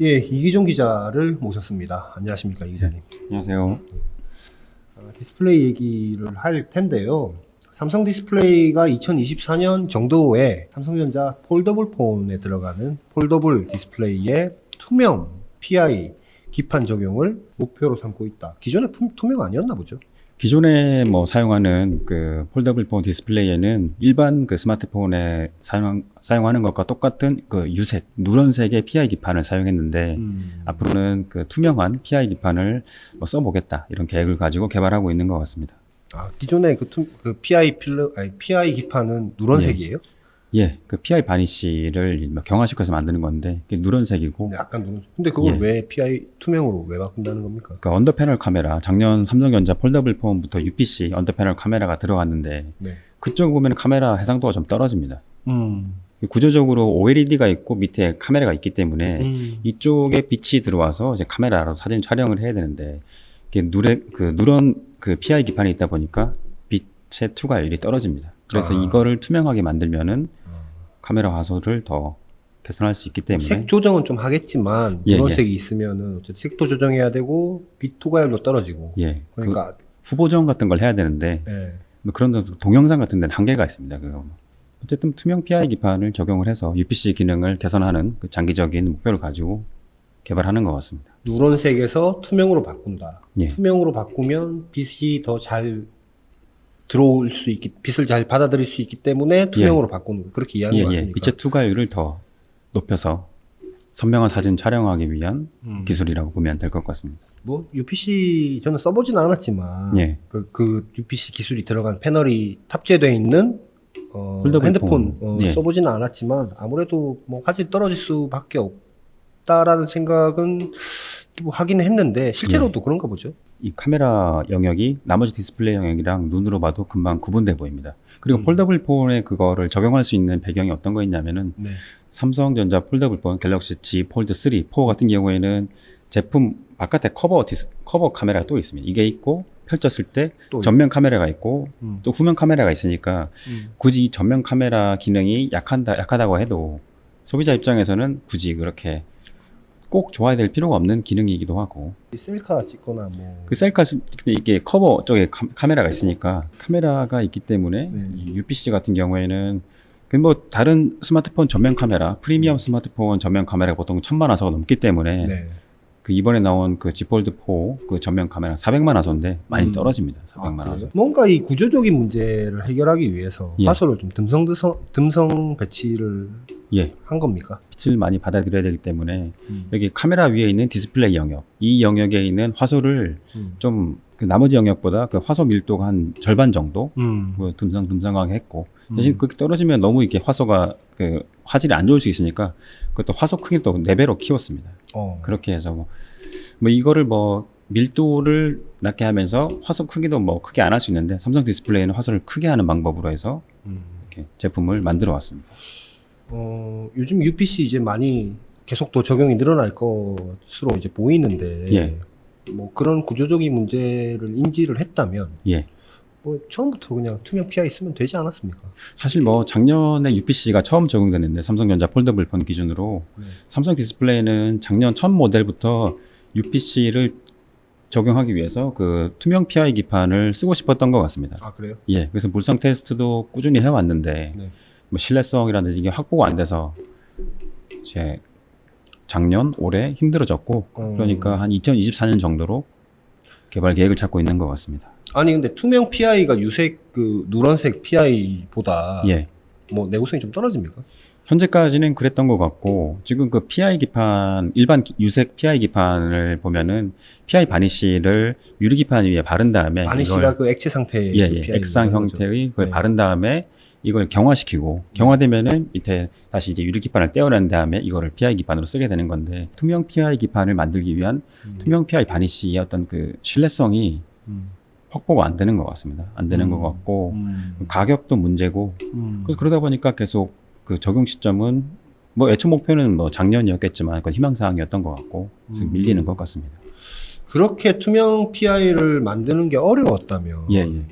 예, 이기종 기자를 모셨습니다. 안녕하십니까, 이 기자님. 안녕하세요. 아, 디스플레이 얘기를 할 텐데요. 삼성 디스플레이가 2024년 정도에 삼성전자 폴더블 폰에 들어가는 폴더블 디스플레이의 투명 PI 기판 적용을 목표로 삼고 있다. 기존에 품- 투명 아니었나 보죠? 기존에 뭐 사용하는 그 폴더블 폰 디스플레이에는 일반 그 스마트폰에 사용, 사용하는 것과 똑같은 그 유색, 누런색의 PI 기판을 사용했는데 앞으로는 그 투명한 PI 기판을 뭐 써보겠다 이런 계획을 가지고 개발하고 있는 것 같습니다. 아, 기존에 그, 투, 그 PI 필러, 아니, PI 기판은 누런색이에요? 예, 그 PI 바니쉬를 뭐 경화시켜서 만드는 건데 그게 누런색이고 네, 약간 누런. 근데 그걸 예. 왜 PI 투명으로 왜 바꾼다는 겁니까? 그 언더 패널 카메라 작년 삼성전자 폴더블 폰부터 UPC 언더 패널 카메라가 들어갔는데 네. 그쪽 보면 카메라 해상도가 좀 떨어집니다. 음. 구조적으로 OLED가 있고 밑에 카메라가 있기 때문에 음. 이쪽에 빛이 들어와서 이제 카메라로 사진 촬영을 해야 되는데 이게 누래 그 누런 그 PI 기판이 있다 보니까 빛의 투과율이 떨어집니다. 그래서 아. 이거를 투명하게 만들면은 카메라 화소를 더 개선할 수 있기 때문에 색 조정은 좀 하겠지만 예, 누런색이 있으면은 어쨌든 색도 조정해야 되고 빛 투과율도 떨어지고 예, 그 그러니까 후보정 같은 걸 해야 되는데 예. 뭐 그런 데 동영상 같은 데는 한계가 있습니다. 그거. 어쨌든 투명 PI 기판을 적용을 해서 UPC 기능을 개선하는 그 장기적인 목표를 가지고 개발하는 것 같습니다. 누런색에서 투명으로 바꾼다. 예. 투명으로 바꾸면 빛이 더 잘 들어올 수 있기 빛을 잘 받아들일 수 있기 때문에 투명으로 바꾸는 거 그렇게 이해하는 예, 거 예. 맞습니까? 빛의 투과율을 더 높여서 선명한 사진 촬영하기 위한 음. 기술이라고 보면 될 것 같습니다. 뭐 UPC 저는 써보진 않았지만 예. 그, 그 UPC 기술이 들어간 패널이 탑재되어 있는 어, 폴더블 핸드폰 폰. 어, 예. 써보지는 않았지만 아무래도 뭐 화질 떨어질 수밖에 없다라는 생각은 뭐 하긴 했는데 실제로도 예. 그런가 보죠. 이 카메라 영역이 나머지 디스플레이 영역이랑 눈으로 봐도 금방 구분돼 보입니다. 그리고 음. 폴더블 폰에 그거를 적용할 수 있는 배경이 어떤 거 있냐면은 네. 삼성전자 폴더블 폰 갤럭시 G 폴드 3, 4 같은 경우에는 제품 바깥에 커버 디스, 커버 카메라가 또 있습니다. 이게 있고 펼쳤을 때 또 전면 카메라가 있고 음. 또 후면 카메라가 있으니까 음. 굳이 이 전면 카메라 기능이 약한다, 약하다고 해도 소비자 입장에서는 굳이 그렇게 꼭 좋아야 될 필요가 없는 기능이기도 하고 이 셀카 찍거나 뭐 그 셀카 스- 이게 커버 쪽에 카, 카메라가 있으니까 카메라가 있기 때문에 네. 이 UPC 같은 경우에는 그뭐 다른 스마트폰 전면 카메라 프리미엄 스마트폰 전면 카메라 보통 천만 화소가 넘기 때문에 네. 그 이번에 나온 그 G 폴드 4그 전면 카메라 400만 화소인데 많이 음. 떨어집니다. 아, 400만 화소. 그래요? 뭔가 이 구조적인 문제를 해결하기 위해서 예. 화소를 좀 듬성 듬성, 듬성 배치를 예, 한 겁니까? 빛을 많이 받아들여야 되기 때문에 음. 여기 카메라 위에 있는 디스플레이 영역, 이 영역에 있는 화소를 음. 좀 그 나머지 영역보다 그 화소 밀도가 한 절반 정도 음. 뭐 듬성듬성하게 했고 음. 대신 그렇게 떨어지면 너무 이렇게 화소가 그 화질이 안 좋을 수 있으니까 그것도 화소 크기 또 4배로 키웠습니다. 어. 그렇게 해서 뭐, 뭐 이거를 뭐 밀도를 낮게 하면서 화소 크기도 뭐 크게 안 할 수 있는데 삼성 디스플레이는 화소를 크게 하는 방법으로 해서 음. 이렇게 제품을 만들어 왔습니다. 어, 요즘 UPC 이제 많이 계속 또 적용이 늘어날 것으로 이제 보이는데 예. 뭐 그런 구조적인 문제를 인지를 했다면 예. 뭐 처음부터 그냥 투명 PI 쓰면 되지 않았습니까? 사실 뭐 작년에 UPC가 처음 적용됐는데 삼성전자 폴더블 폰 기준으로 네. 삼성 디스플레이는 작년 첫 모델부터 UPC를 적용하기 위해서 그 투명 PI 기판을 쓰고 싶었던 것 같습니다. 아 그래요? 예, 그래서 물성 테스트도 꾸준히 해왔는데 네. 뭐 신뢰성이라든지 이게 확보가 안 돼서 이제 작년 올해 힘들어졌고 어. 그러니까 한 2024년 정도로 개발 계획을 찾고 있는 것 같습니다. 아니 근데 투명 PI가 유색 그 누런색 PI보다 예. 뭐 내구성이 좀 떨어집니까? 현재까지는 그랬던 것 같고 지금 그 PI 기판 일반 기- 유색 PI 기판을 보면은 PI 바니쉬를 유리 기판 위에 바른 다음에 바니쉬가 네, 이걸 그 액체 상태의 예, 그 예, PI 액상 말하는 거죠. 형태의 그걸 네. 바른 다음에 이걸 경화시키고 경화되면은 밑에 다시 이제 유리 기판을 떼어낸 다음에 이거를 PI 기판으로 쓰게 되는 건데 투명 PI 기판을 만들기 위한 음. 투명 PI 바니쉬의 어떤 그 신뢰성이 음. 확보가 안 되는 것 같습니다. 안 되는 음. 것 같고 음. 가격도 문제고 음. 그래서 그러다 보니까 계속 그 적용 시점은 뭐 애초 목표는 뭐 작년이었겠지만 그건 희망 사항이었던 것 같고 그래서 음. 밀리는 것 같습니다. 그렇게 투명 PI를 만드는 게 어려웠다면 예, 예.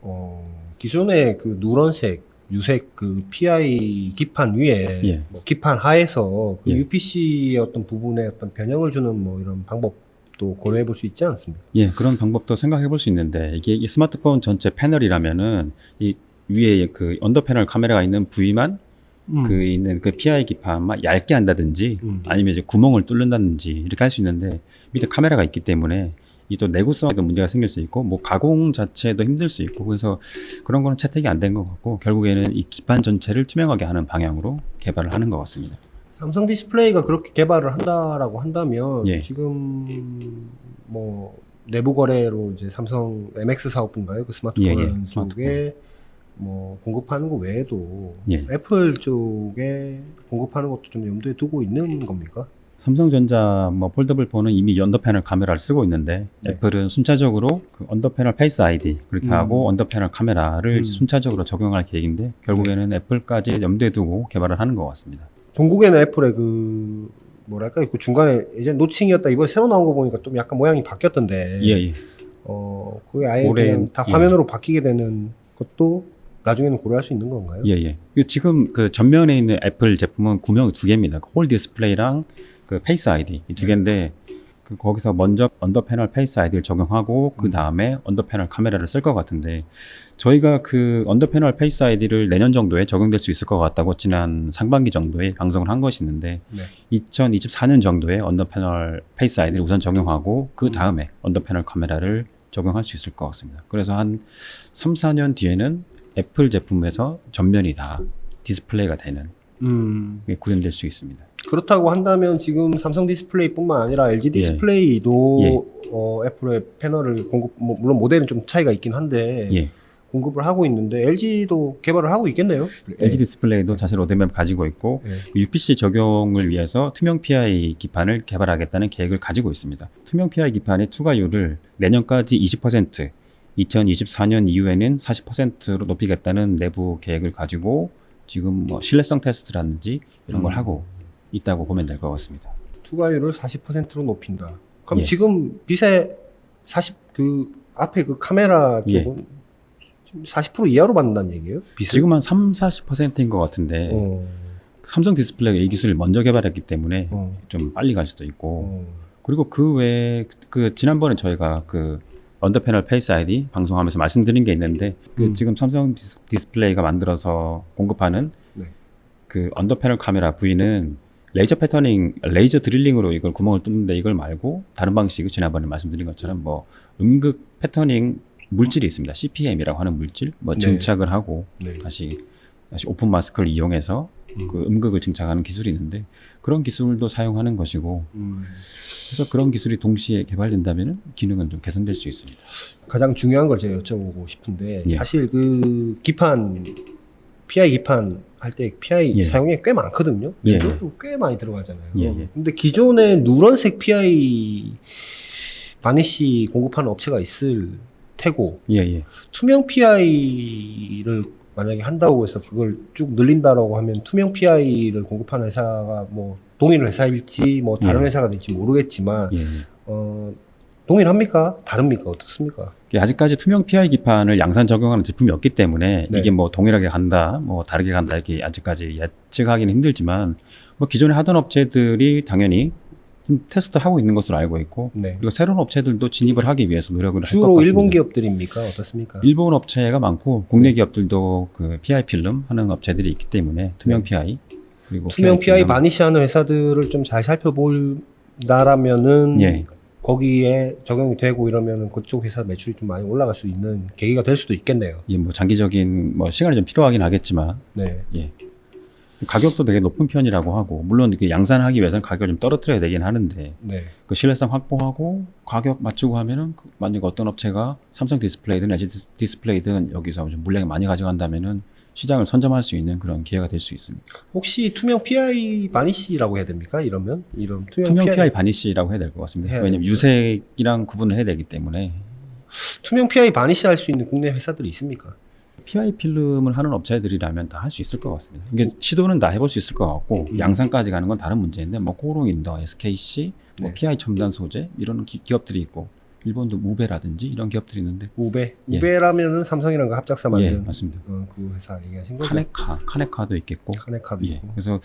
어, 기존의 그 누런색 유색 그 PI 기판 위에 예. 뭐 기판 하에서 그 예. UPC의 어떤 부분에 어떤 변형을 주는 뭐 이런 방법 도 고려해 볼 수 있지 않습니까? 예, 그런 방법도 생각해 볼 수 있는데 이게 이 스마트폰 전체 패널이라면은 이 위에 그 언더 패널 카메라가 있는 부위만 그 있는 그 PI 기판만 얇게 한다든지 음. 아니면 이제 구멍을 뚫는다든지 이렇게 할 수 있는데 밑에 카메라가 있기 때문에 이 또 내구성에도 문제가 생길 수 있고 뭐 가공 자체도 힘들 수 있고 그래서 그런 거는 채택이 안 된 것 같고 결국에는 이 기판 전체를 투명하게 하는 방향으로 개발을 하는 것 같습니다. 삼성 디스플레이가 그렇게 개발을 한다라고 한다면 예. 지금 뭐 내부 거래로 이제 삼성 MX 사업인가요? 그 스마트폰 예, 예, 쪽에. 뭐 공급하는 거 외에도 예. 애플 쪽에 공급하는 것도 좀 염두에 두고 있는 겁니까? 삼성전자 뭐 폴더블 폰은 이미 언더 패널 카메라를 쓰고 있는데 네. 애플은 순차적으로 그 언더 패널 페이스 아이디 그렇게 음. 하고 언더 패널 카메라를 음. 순차적으로 적용할 계획인데 결국에는 애플까지 염두에 두고 개발을 하는 것 같습니다. 종국에는 애플의 그 뭐랄까 그 중간에 이제 노칭이었다 이번에 새로 나온 거 보니까 좀 약간 모양이 바뀌었던데 예, 예. 어 그게 아예 올해- 그냥 다 예. 화면으로 바뀌게 되는 것도 나중에는 고려할 수 있는 건가요? 예, 예. 그 지금 그 전면에 있는 애플 제품은 구명 두 개입니다. 그홀 디스플레이랑 그 페이스 아이디 이 두 개인데 그 거기서 먼저 언더 패널 페이스 아이디를 적용하고 그 다음에 언더 패널 카메라를 쓸 것 같은데 저희가 그 언더 패널 페이스 아이디를 내년 정도에 적용될 수 있을 것 같다고 지난 상반기 정도에 방송을 한 것이 있는데 네. 2024년 정도에 언더 패널 페이스 아이디를 우선 적용하고 그 다음에 언더 패널 카메라를 적용할 수 있을 것 같습니다. 그래서 한 3, 4년 뒤에는 애플 제품에서 전면이 다 디스플레이가 되는 음. 게 구현될 수 있습니다. 그렇다고 한다면 지금 삼성 디스플레이뿐만 아니라 LG 예. 디스플레이도 어, 애플의 패널을 공급 뭐, 물론 모델은 좀 차이가 있긴 한데 예. 공급을 하고 있는데 LG도 개발을 하고 있겠네요. LG 디스플레이도 자체 로드맵 가지고 있고 예. UPC 적용을 위해서 투명 PI 기판을 개발하겠다는 계획을 가지고 있습니다. 투명 PI 기판의 투과율을 내년까지 20%, 2024년 이후에는 40%로 높이겠다는 내부 계획을 가지고 지금 뭐 신뢰성 테스트라든지 이런 걸 음. 하고 있다고 보면 될 것 같습니다. 투과율을 40%로 높인다. 그럼 예. 지금 빛의 40 그 앞에 그 카메라 예. 쪽은 지금 40% 이하로 받는다는 얘기예요? 빛을? 지금 한 3, 40%인 것 같은데 어, 삼성 디스플레이가 이 기술을 먼저 개발했기 때문에 어, 좀 빨리 갈 수도 있고 어. 그리고 그 외에 그 지난번에 저희가 그 언더패널 페이스 아이디 방송하면서 말씀드린 게 있는데 그 음. 지금 삼성 디스, 디스플레이가 만들어서 공급하는 네. 그 언더패널 카메라 부위는 레이저 패터닝, 레이저 드릴링으로 이걸 구멍을 뚫는데 이걸 말고 다른 방식을 지난번에 말씀드린 것처럼 뭐 음극 패터닝 물질이 있습니다. CPM이라고 하는 물질, 뭐 네. 증착을 하고 네. 다시 다시 오픈 마스크를 이용해서 음. 그 음극을 증착하는 기술이 있는데 그런 기술도 사용하는 것이고 음. 그래서 그런 기술이 동시에 개발된다면 기능은 좀 개선될 수 있습니다. 가장 중요한 걸 제가 여쭤보고 싶은데 예. 사실 그 기판 PI 기판 할 때 PI 예. 사용량이 꽤 많거든요. 예. 꽤 많이 들어가잖아요. 예, 예. 근데 기존에 누런색 PI 바니시 공급하는 업체가 있을 테고 예, 예. 투명 PI를 만약에 한다고 해서 그걸 쭉 늘린다라고 하면 투명 PI를 공급하는 회사가 뭐 동일 회사일지 뭐 다른 예. 회사가 될지 모르겠지만 예, 예. 어 동일합니까? 다릅니까? 어떻습니까? 아직까지 투명 PI 기판을 양산 적용하는 제품이 없기 때문에 네. 이게 뭐 동일하게 간다, 뭐 다르게 간다 이게 아직까지 예측하기는 힘들지만 뭐 기존에 하던 업체들이 당연히 좀 테스트하고 있는 것으로 알고 있고 네. 그리고 새로운 업체들도 진입을 하기 위해서 노력을 할것 주로 같습니다. 일본 기업들입니까? 어떻습니까? 일본 업체가 많고 국내 기업들도 그 PI 필름 하는 업체들이 있기 때문에 투명 네. PI 그리고 투명 PI 필름, 바니시 하는 회사들을 좀 잘 살펴볼 나라면은 예. 거기에 적용이 되고 이러면은 그쪽 회사 매출이 좀 많이 올라갈 수 있는 계기가 될 수도 있겠네요. 예, 뭐 장기적인 뭐 시간이 좀 필요하긴 하겠지만 네. 예. 가격도 되게 높은 편이라고 하고 물론 그 양산하기 위해서는 가격을 좀 떨어뜨려야 되긴 하는데 네. 그 신뢰성 확보하고 가격 맞추고 하면은 그 만약 어떤 업체가 삼성 디스플레이든 LG 디스- 디스플레이든 여기서 좀 물량을 많이 가져간다면은 시장을 선점할 수 있는 그런 기회가 될 수 있습니다. 혹시 투명 PI 바니시라고 해야 됩니까? 이러면 이런 투명, 투명 PI, PI 바니시라고 해야 될 것 같습니다. 왜냐면 되죠. 유색이랑 구분을 해야 되기 때문에 투명 PI 바니시 할 수 있는 국내 회사들이 있습니까? PI 필름을 하는 업체들이라면 다 할 수 있을 것 같습니다. 이게 시도는 다 해볼 수 있을 것 같고 음. 양산까지 가는 건 다른 문제인데 뭐 코롱인더, SKC, 뭐 네. PI 첨단 소재 이런 기, 업들이 있고 일본도 우베라든지 이런 기업들이 있는데 우베. 예. 우베라면은 삼성이랑 그 합작사 예, 만든 맞습니다. 어, 그 회사 얘기하신 거죠? 카네카, 카네카도 있겠고 카네카도 예. 있고. 그래서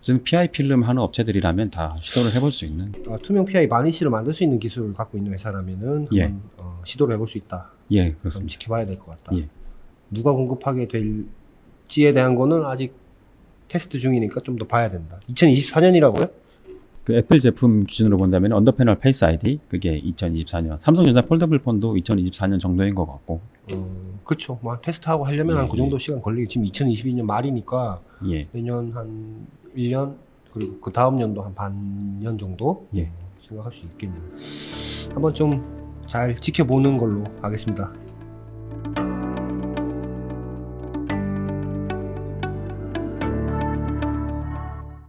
지금 PI 필름 하는 업체들이라면 다 시도를 해볼 수 있는 어, 투명 PI 바니쉬를 만들 수 있는 기술을 갖고 있는 회사라면은 예. 한번 어, 시도를 해볼 수 있다. 예 그렇습니다. 지켜봐야 될 것 같다. 예. 누가 공급하게 될지에 대한 거는 아직 테스트 중이니까 좀 더 봐야 된다. 2024년이라고요? 그 애플 제품 기준으로 본다면 언더패널 페이스 아이디 그게 2024년 삼성전자 폴더블 폰도 2024년 정도인 것 같고 어, 그렇죠. 뭐 테스트하고 하려면 예, 한그 정도 시간 걸리고 지금 2022년 말이니까 예 내년 한 1년 그리고 그 다음 년도 한 반년 정도 예. 어, 생각할 수 있겠네요. 한번 좀 잘 지켜보는 걸로 하겠습니다.